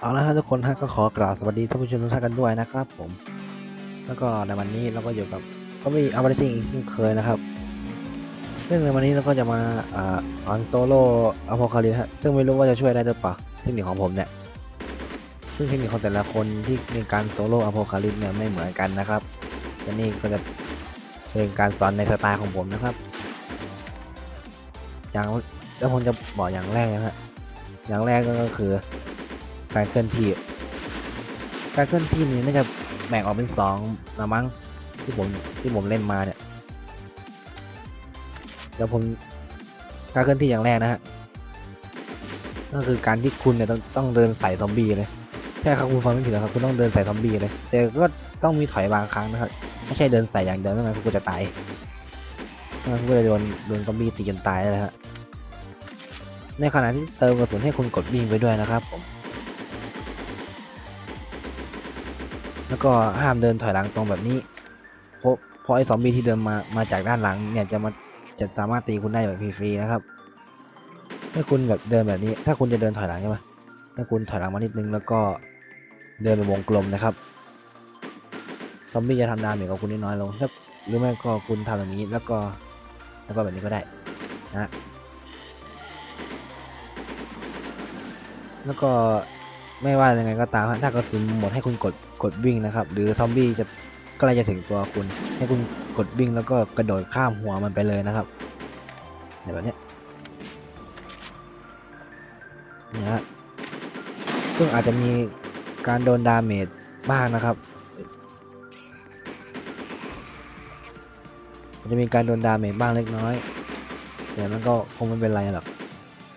เอาละฮะทุกคนฮะก็ขอกราบสวัสดีท่านผู้ชมทุกท่านกันด้วยนะครับผม แล้วก็ในวันนี้เราก็อยู่กับก็มีอาร์ตซิงอีกเช่นเคยนะครับ ซึ่งในวันนี้เราก็จะมาอสอนโซโล่อโพคาลิฮะซึ่งไม่รู้ว่าจะช่วยได้หรือเปล่าเทคนิคของผมเนี่ยซึ่งเทคนิคของแต่ละคนที่ในการโซโล่อโพคาลิเนี่ยไม่เหมือนกันนะครับและนี่ก็จะเป็นการสอนในสไตล์ของผมนะครับ อย่างแล้วผมจะบอกอย่างแรกนะฮะ อย่างแรกก็คือ การเคลื่อนที่ การเคลื่อนที่นี้น่าจะแบ่งออกเป็นสองละมั้งที่ผมที่ผมเล่นมาเนี่ยเดี๋ยวผมการเคลื่อนที่อย่างแรกนะฮะก็คือการที่คุณเนี่ยต้องต้องเดินใส่ซอมบี้เลยใช่ครับคุณฟังไม่ผิดหรอกครับคุณต้องเดินใส่ซอมบี้เลย แต่ก็ต้องมีถอยบางครั้งนะครับไม่ใช่เดินใส่อย่างเดียวไม่งั้นคุณจะตายไม่งั้นคุณก็จะโดนโดนซอมบี้ตีจนตายเลยฮะ ในขณะที่เติมกระสุนให้คุณกดวิ่งไปด้วยนะครับผมแล้วก็ห้ามเดินถอยหลังตรงแบบนี้เพราะเพราะไอ้ซอมบี้ที่เดินมามาจากด้านหลังเนี่ยจะมาจะสามารถตีคุณได้แบบฟรีๆนะครับถ้าคุณแบบเดินแบบนี้ ถ้าคุณจะเดินถอยหลังใช่ไหมถ้าคุณถอยหลังมานิดนึงแล้วก็เดินเป็นวงกลมนะครับซอมบี้จะทำดาเมจกับคุณได้น้อยลงถ้าหรือไม่ก็คุณทำแบบนี้แล้วก็แล้วก็แบบนี้ก็ได้นะ แล้วก็ไม่ว่ายังไงก็ตามถ้ากระสุนหมดให้คุณกดกดวิ่งนะครับ หรือซอมบี้จะใกล้จะถึงตัวคุณ ให้คุณกดวิ่งแล้วก็กระโดดข้ามหัวมันไปเลยนะครับแบบนี้เนี่ยฮะซึ่งอาจจะมีการโดนดาเมจบ้างนะครับจะมีการโดนดาเมจบ้างเล็กน้อย แต่มันก็คงไม่เป็นไรหรอก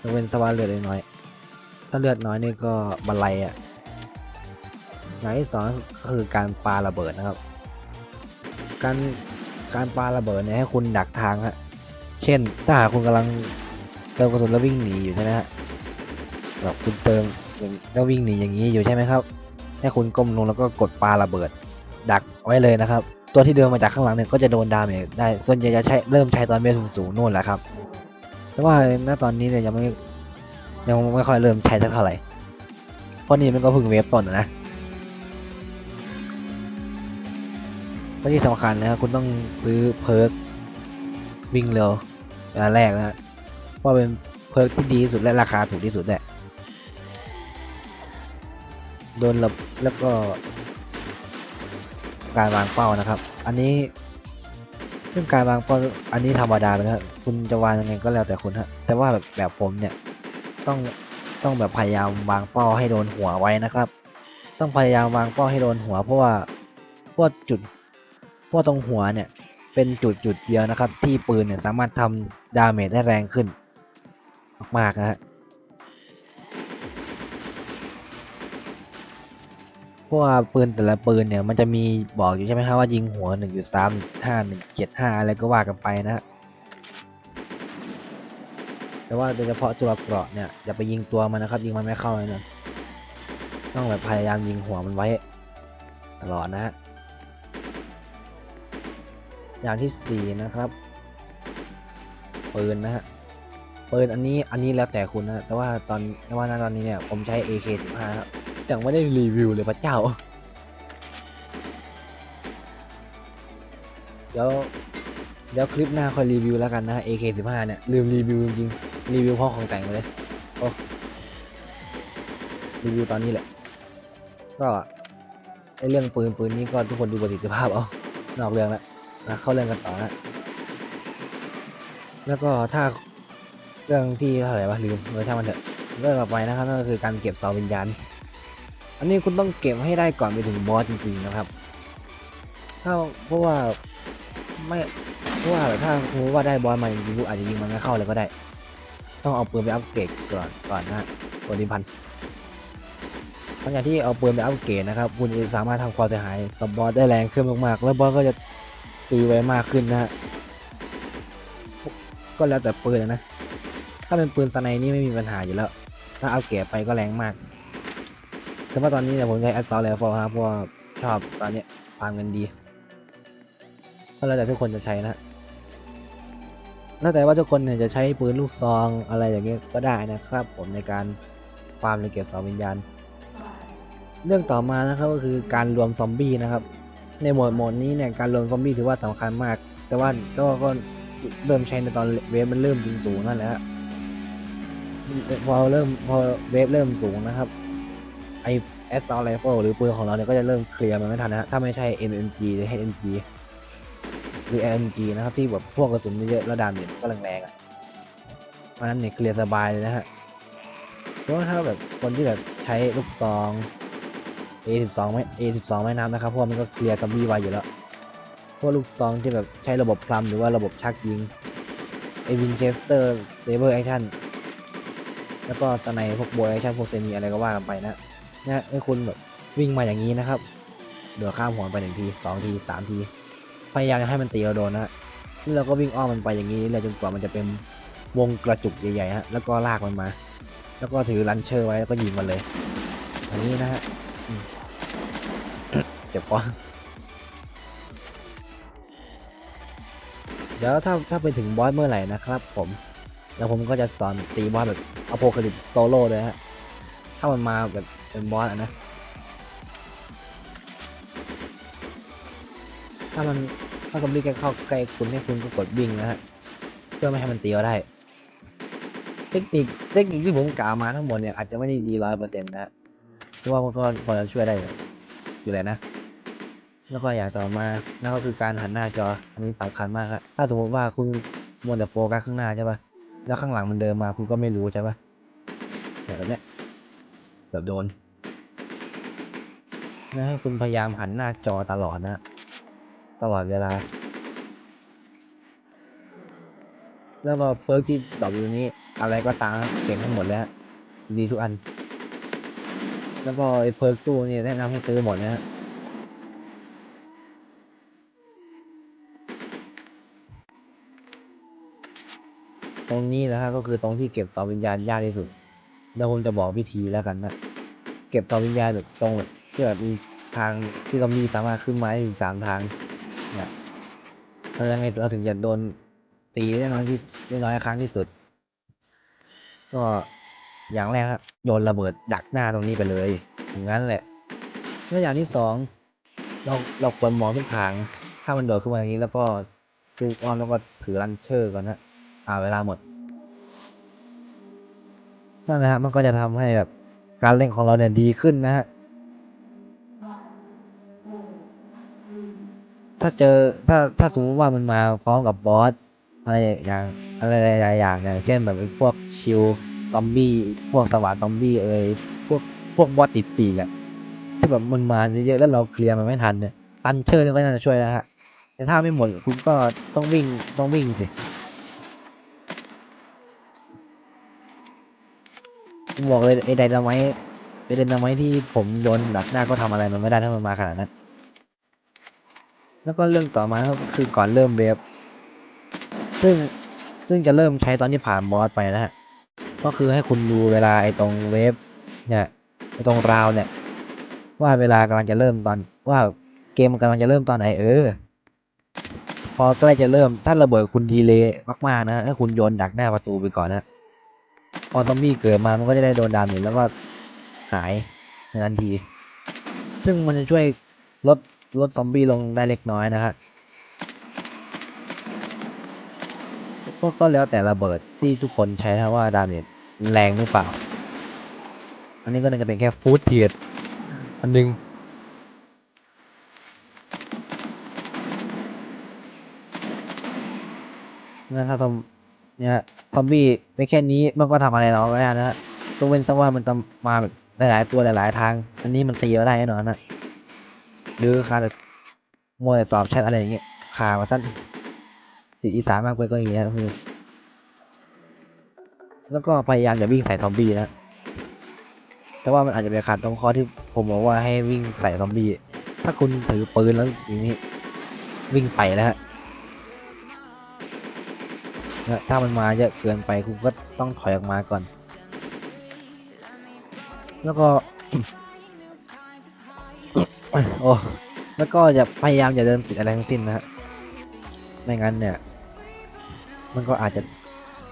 ยกเว้นสวาเลือดเล็กน้อย ถ้าเลือดน้อยนี่ก็บันไลอะอย่างที่สองก็คือการปาระเบิดนะครับ การการปาระเบิดเนี่ยให้คุณดักทางฮะ เช่น ถ้าหากคุณกำลังเติมกระสุนแล้ววิ่งหนีอยู่ใช่ไหมฮะแบบคุณเติมแล้ววิ่งหนีอย่างนี้อยู่ใช่ไหมครับ ให้คุณก้มลงแล้วก็กดปาระเบิด ดักไว้เลยนะครับ ตัวที่เดินมาจากข้างหลังเนี่ยก็จะโดนดาเมจได้ ส่วนใหญ่จะใช้เริ่มใช้ตอนเวทสูงๆนู่นแหละครับ แต่ว่าณตอนนี้เนี่ยยังไม่ ยังไม่ค่อยเริ่มใช้สักเท่าไหร่เพราะนี่มันก็เพิ่งเวฟต้นะนะและที่สำคัญนะครับคุณต้องซื้อเพิร์กวิ่งเร็วอันแรกนะเพราะเป็นเพิร์กที่ดีที่สุดและราคาถูกที่สุดแหละโดนระบแล้วก็การวางเป้านะครับ อันนี้ซึ่งการวางเป้าอันนี้ธรรมดาไปนะครับคุณจะวางยังไงก็แล้วแต่คุณฮะแต่ว่าแบบแบบผมเนี่ย ต้องต้องแบบพยายามวางเป้าให้โดนหัวไว้นะครับ ต้องพยายามวางเป้าให้โดนหัว เพราะว่าพว่าจุดพว่าตรงหัวเนี่ยเป็นจุดจุดเดียวนะครับ ที่ปืนเนี่ยสามารถทำดาเมจได้แรงขึ้น มากๆนะฮะเพราะว่าปืนแต่ละปืนเนี่ยมันจะมีบอกอยู่ใช่ไหมครับว่ายิงหัวหนึ่งจุดสามห้าเจ็ดห้าอะไรก็ว่ากันไปนะฮะ แต่ว่าโดยเฉพาะตัวเกราะเนี่ยอย่าไปยิงตัวมันนะครับ ยิงมันไม่เข้าเลยนะต้องแบบพยายามยิงหัวมันไว้ ตลอดนะ อย่างที่สี่นะครับปืนนะฮะปืนอันนี้อันนี้แล้วแต่คุณนะแต่ว่าตอนแต่ว่าตอนนี้เนี่ยผมใช้ AK15 ครับยังไม่ได้รีวิวเลยพระเจ้า เดี๋ยว เดี๋ยวคลิปหน้าค่อยรีวิวแล้วกันนะ AK15 เนี่ย ลืมรีวิวจริงรีวิวพ่อของแต่งไปเลยโอ้รีวิวตอนนี้แหละ ก็ไอเรื่องปืนปืนนี้ก็ทุกคนดูประสิทธิภาพเอานอกเรื่องแล้วนะเข้าเรื่องกันต่อนะแล้วก็ถ้าเรื่องที่เท่าไหร่วะลืมเออช่างมันเถอะเรื่องต่อไปนะครับนั่นก็คือการเก็บเสาวิญญาณอันนี้คุณต้องเก็บให้ได้ก่อนไปถึงบอสจริงๆนะครับถ้าเพราะว่าไม่ เพราะว่าถ้าสมมติว่าได้บอลมาจริงๆอาจจะยิงมันไม่เข้าเลยก็ได้ ต้องเอาปืนไปอัปเกรดก่อนก่อนนะตัวดิพันหลังจากที่เอาปืนไปอัปเกรดนะครับ คุณจะสามารถทำความเสียหายกับบอสได้แรงขึ้นมากๆ แล้วบอสก็จะตีไวมากขึ้นนะฮะก็แล้วแต่ปืนนะ ถ้าเป็นปืนสไนนี่ไม่มีปัญหาอยู่แล้ว ถ้าอัปเกรดไปก็แรงมากแต่ว่าตอนนี้เนี่ยผมใช้แอสตอร์แล้วฟอร์ครับเพราะว่าชอบตอนนี้ยฟามเงินดี ก็แล้วแต่ทุกคนจะใช้นะแล้วแต่ว่าทุกคนเนี่ยจะใช้ปืนลูกซองอะไรอย่างเงี้ยก็ได้นะครับ ผมในการฟาร์มหรือเก็บเสาวิญญาณ เรื่องต่อมานะครับก็คือการรวมซอมบี้นะครับ ในโหมดโหมดนี้เนี่ยการรวมซอมบี้ถือว่าสำคัญมาก แต่ว่าก็ก็เริ่มใช้ในตอนเวฟมันเริ่มสูงสูงนั่นแหละพอเริ่มพอเวฟเริ่มสูงนะครับไอแอสตอลไรเฟิลหรือปืนของเราเนี่ยก็จะเริ่มเคลียร์มันไม่ทันนะฮะถ้าไม่ใช่ MMG หรือ HMG หรือ LMG นะครับที่แบบพวกกระสุนเยอะๆแล้วดาเมจก็แรงๆอะเพราะนั้นเนี่ยเคลียร์สบายเลยนะฮะเพราะว่าถ้าแบบคนที่แบบใช้ลูกซอง A12 ไม่ A12 ไม่นับนะครับเพราะว่ามันก็เคลียร์ซอมบี้ไวอยู่แล้วพวกลูกซองที่แบบใช้ระบบพลัมหรือว่าระบบชักยิงไอวินเชสเตอร์เซเบอร์แอคชั่นแล้วก็ตะในพวกโบยแอคชั่นพวกเซมีอะไรก็ว่ากันไปนะนะให้คุณแบบวิ่งมาอย่างนี้นะครับเดี๋ยวข้ามหัวไปหนึ่งทีสองทีสามที พยายามจะให้มันตีเราโดนนะนี่เราก็วิ่งอ้อมมันไปอย่างนี้เลยจนกว่ามันจะเป็นวงกระจุกใหญ่ๆฮะแล้วก็ลากมันมา แล้วก็ถือลันเชอร์ไว้แล้วก็ยิงมันเลยอย่างนี้นะฮะเจ็บปะเดี๋ยวถ้าถ้าไปถึงบอสเมื่อไหร่นะครับ ผม แล้วผมก็จะสอนตีบอสแบบอโพคาลิปโซโล่เลยฮะถ้ามันมาแบบเป็นบอสอะนะ ถ้ามันถ้าซอมบี้แกเข้าใกล้คุณให้คุณก็กดวิ่งนะฮะเพื่อไม่ให้มันตีเราได้ เทคนิคเทคนิคที่ผมกล่าวมาทั้งหมดเนี่ยอาจจะไม่ได้ดีร้อยเปอร์เซ็นต์นะเพราะว่ามันก็พอจะช่วยได้อยู่แหละนะแล้วก็อย่างต่อมานั่นก็คือการหันหน้าจอ อันนี้สำคัญมากครับถ้าสมมติว่าคุณมัวแต่โฟกัสข้างหน้าใช่ปะแล้วข้างหลังมันเดินมาคุณก็ไม่รู้ใช่ปะแบบนี้แบบโดนนะคุณพยายามหันหน้าจอตลอดนะ ตลอดเวลา แล้วก็เฟิร์สที่ตอบอยู่นี้ อะไรก็ตามเก่งทั้งหมดแล้ว ดีทุกอัน แล้วก็ไอ้เพิร์กตู้นี่แนะนำให้ซื้อหมดนะฮะตรงนี้นะฮะก็คือตรงที่เก็บต่อวิญญาณยากที่สุดเดี๋ยวผมจะบอกวิธีแล้วกันนะเก็บต่อวิญญาณแบบตรงแบบที่แบบมีทางที่เรามีสามารถขึ้นมาได้ถึงสามทาง เนี่ยเรายังไงเราถึงจะโดนตีได้น้อยที่ได้น้อยครั้งที่สุด ก็อย่างแรกครับโยนระเบิดดักหน้าตรงนี้ไปเลยอย่างนั้นแหละแล้วอย่างที่สองเราเราควรมองทุกทาง ถ้ามันโดดขึ้นมาอย่างนี้แล้วก็ดูอ้อมแล้วก็ถือลันเชอร์ก่อนนะอ่าเวลาหมดนั่นนะฮะมันก็จะทำให้แบบการเล่นของเราเนี่ยดีขึ้นนะฮะ ถ้าเจอถ้าถ้าสมมติว่ามันมาพร้อมกับบอสอะไรอย่างอะไรหลายๆอย่างอย่างเช่นแบบไอ้พวกชิลซอมบี้พวกสวรรค์ซอมบี้เอ่ยพวกพวกบอสติดปีกอะที่แบบมันมาเยอะๆแล้วเราเคลียร์มันไม่ทันเนี่ยตันเชอร์นี่ก็น่าจะช่วยนะฮะแต่ถ้าไม่หมดคุณก็ต้องวิ่งต้องวิ่งสิผมบอกเลยไอ้ไดนาไมต์ไอ้ไดนาไมต์ที่ผมโยนดักหน้าก็ทำอะไรมันไม่ได้ถ้ามันมาขนาดนั้น แล้วก็เรื่องต่อมาก็คือก่อนเริ่มเวฟซึ่งซึ่งจะเริ่มใช้ตอนที่ผ่านบอสไปนะฮะก็คือให้คุณดูเวลาไอ้ตรงเวฟเนี่ยไอ้ตรงราวเนี่ย ว่าเวลากำลังจะเริ่มตอนว่าเกมกำลังจะเริ่มตอนไหนเออ พอใกล้จะเริ่มถ้าระเบิดคุณดีเลยมากๆนะถ้าคุณโยนดักหน้าประตูไปก่อนนะพอซอมบี้เกิดมามันก็จะได้โดนดาเมจแล้วก็หายในทันที ซึ่งมันจะช่วยลด ลดซอมบี้ลงได้เล็กน้อยนะฮะก็ก็แล้วแต่ระเบิดที่ทุกคนใช้นะว่าดาเมจแรงหรือเปล่า อันนี้ก็น่าจะเป็นแค่ฟูดเทียดอันหนึงนะถ้าซอมเนี่ยซอมบี้ไม่แค่นี้มันก็ทำอะไรเราไม่ได้นะฮะต้องเว้นซะว่ามันจะมาแบบหลายๆตัวหลาย ๆ ทาง อันนี้มันตีเราได้แน่นอนนะ หรือคาแต่มัวแต่ตอบแชทอะไรอย่างเงี้ยคามาสั้นสีอีสานมากไปก็อย่างเงี้ยคือแล้วก็พยายามอย่าวิ่งใส่ซอมบี้นะ แต่ว่ามันอาจจะไปขาดตรงข้อที่ผมบอกว่าให้วิ่งใส่ซอมบี้ ถ้าคุณถือปืนแล้วอย่างนี้ วิ่งใส่แล้วฮะนะถ้ามันมาเยอะเกินไปคุณก็ต้องถอยออกมาก่อน แล้วก็ โอ้แล้วก็อย่าพยายามอย่าเดินติดอะไรทั้งสิ้นนะฮะไม่งั้นเนี่ย มันก็อาจจะ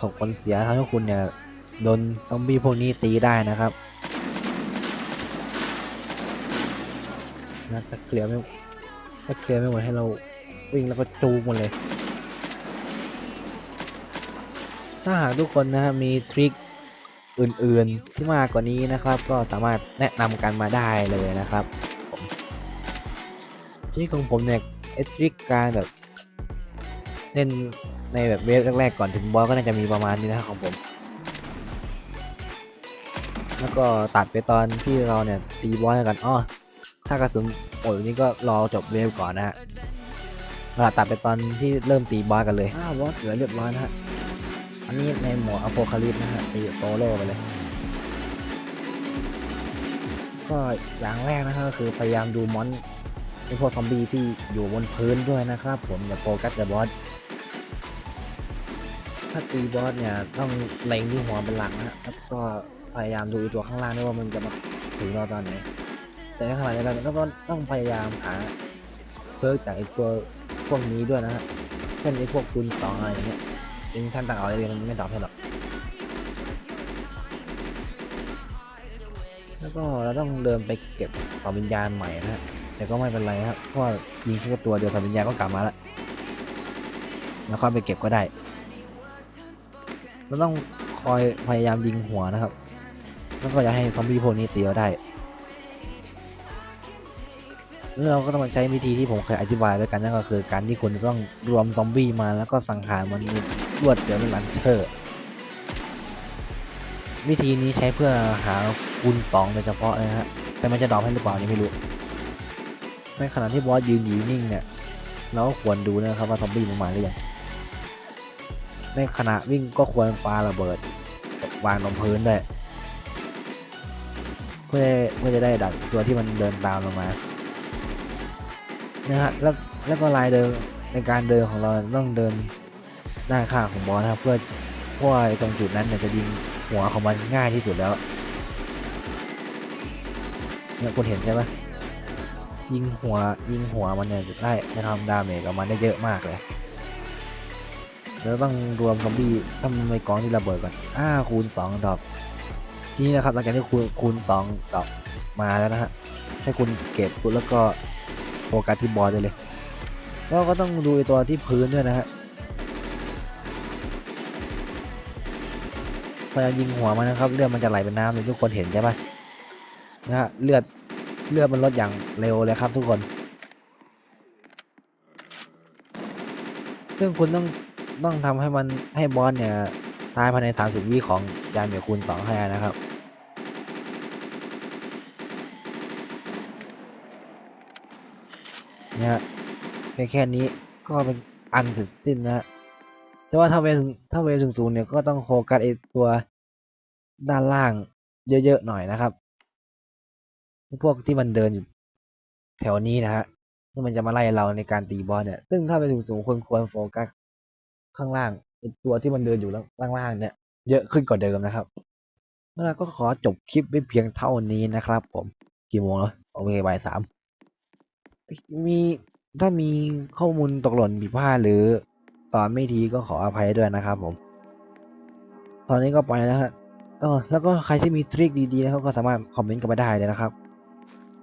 ส่งผลเสียทำให้คุณเนี่ยโดนซอมบี้พวกนี้ตีได้นะครับนะถ้าเคลียร์ไม่ถ้าเคลียร์ไม่หมดให้เราวิ่งแล้วก็จูงหมดเลย ถ้าหากทุกคนนะครับมีทริคอื่นๆที่มากกว่านี้นะครับ ก็สามารถแนะนำกันมาได้เลยนะครับ ริคของผมเนี่ยไอ้ทริคการแบบ เล่นในแบบเวฟแรกๆก่อนถึงบอสก็น่าจะมีประมาณนี้นะครับของผม แล้วก็ตัดไปตอนที่เราเนี่ยตีบอสกันอ้อถ้ากระสุนหมดนี้ก็รอจบเวฟก่อนนะฮะเราตัดไปตอนที่เริ่มตีบอสกันเลยอ้าวบอสเหลือเรียบร้อยนะฮะอันนี้ในหมวดอโพคาลิปนะฮะตีโตโร่ไปเลย ก็อย่างแรกนะครับก็คือพยายามดูมอน ไอพวกซอมบี้ที่อยู่บนพื้นด้วยนะครับ ผมอย่าโฟกัสแต่บอสถ้าตีบอสเนี่ยต้องเล็งที่หัวเป็นหลักนะฮะแล้วก็พยายามดูไอตัวข้างล่างด้วยว่ามันจะมาถึงเราตอนไหน แต่ในขณะเดียวกันก็ต้องพยายามหาเพิ่มจากไอตัวพวกนี้ด้วยนะฮะเช่นไอ้พวกคูณสองอะไรอย่างเงี้ยจริงท่านต่างเอาเลยมันไม่ตอบให้หรอกแล้วก็เราต้องเดินไปเก็บสอวิญญาณใหม่นะฮะ แต่ก็ไม่เป็นไรครับเพราะว่ายิงแค่ตัวเดียวสองวิญญาก็กลับมาแล้วแล้วค่อยไปเก็บก็ได้เราต้องคอยพยายามยิงหัวนะครับ แล้วก็อย่าให้ซอมบี้พวกนี้ตีเราได้แล้วเราก็ต้องใช้วิธีที่ผมเคยอธิบายไว้กันนั่นก็คือการที่คุณจะต้องรวมซอมบี้มาแล้วก็สังหารมันรวดเดียวเป็นลันเชอร์วิธีนี้ใช้เพื่อหาคูณสองโดยเฉพาะเลยนะฮะแต่มันจะดรอปให้หรือเปล่านี่ไม่รู้ ในขณะที่บอสยืนอยู่นิ่งเนี่ยเราก็ควรดูนะครับว่าซอมบี้มันมาหรือยังในขณะวิ่งก็ควรปาระเบิดวางลงพื้นด้วยเพื่อเพื่อจะได้ดักตัวที่มันเดินตามลงมานะฮะแล้วแล้วก็ลายเดินในการเดินของเราต้องเดินด้านข้างของบอสนะครับเพื่อเพราะว่าไอ้ตรงจุดนั้นเนี่ยจะยิงหัวของมันง่ายที่สุดแล้วเนี่ยคุณเห็นใช่ไหม ยิงหัวยิงหัวมันเนี่ยได้จะทำดาเมจกับมันได้เยอะมากเลยแล้วต้องรวมซอมบี้ต้องไปกองที่ระเบิดก่อนอ้าคูณสองดอกทีนี้นะครับหลังจากที่คูณคูณสองดอกมาแล้วนะฮะให้คุณเก็บคุณแล้วก็โฟกัสที่บอลได้เลยแล้วก็ต้องดูตัวที่พื้นด้วยนะฮะพยายามยิงหัวมันนะครับ เลือดมันจะไหลเป็นน้ำเลยทุกคนเห็นใช่ปะนะฮะเลือด เลือดมันลดอย่างเร็วเลยครับทุกคน ซึ่งคุณต้องต้องทำให้มันให้บอสเนี่ย ตายภายใน 30 วิของยานเหมียวคูณ2ให้นะครับเนี่ยฮะเพียงแค่นี้ก็เป็นอันเสร็จสิ้นนะฮะแต่ว่าถ้าเวลถ้าเวลสูงๆเนี่ยก็ต้องโฟกัสไอตัวด้านล่างเยอะๆหน่อยนะครับ พวกที่มันเดินอยู่แถวนี้นะฮะที่มันจะมาไล่เราในการตีบอลเนี่ย ซึ่งถ้าไปถึงสูงควรควรโฟกัสข้างล่างตัวที่มันเดินอยู่ล่างๆเนี่ย เยอะขึ้นกว่าเดิมนะครับแล้วก็ขอจบคลิปไว้เพียงเท่านี้นะครับ ผมกี่โมงแล้วโอเคบ่ายสามมีถ้ามีข้อมูลตกหล่นผิดพลาดหรือสอนไม่ทีก็ขออภัยด้วยนะครับผม ตอนนี้ก็ไปแล้วฮะแล้วก็ใครที่มีทริคดีๆนะครับก็สามารถคอมเมนต์กันมาได้เลยนะครับ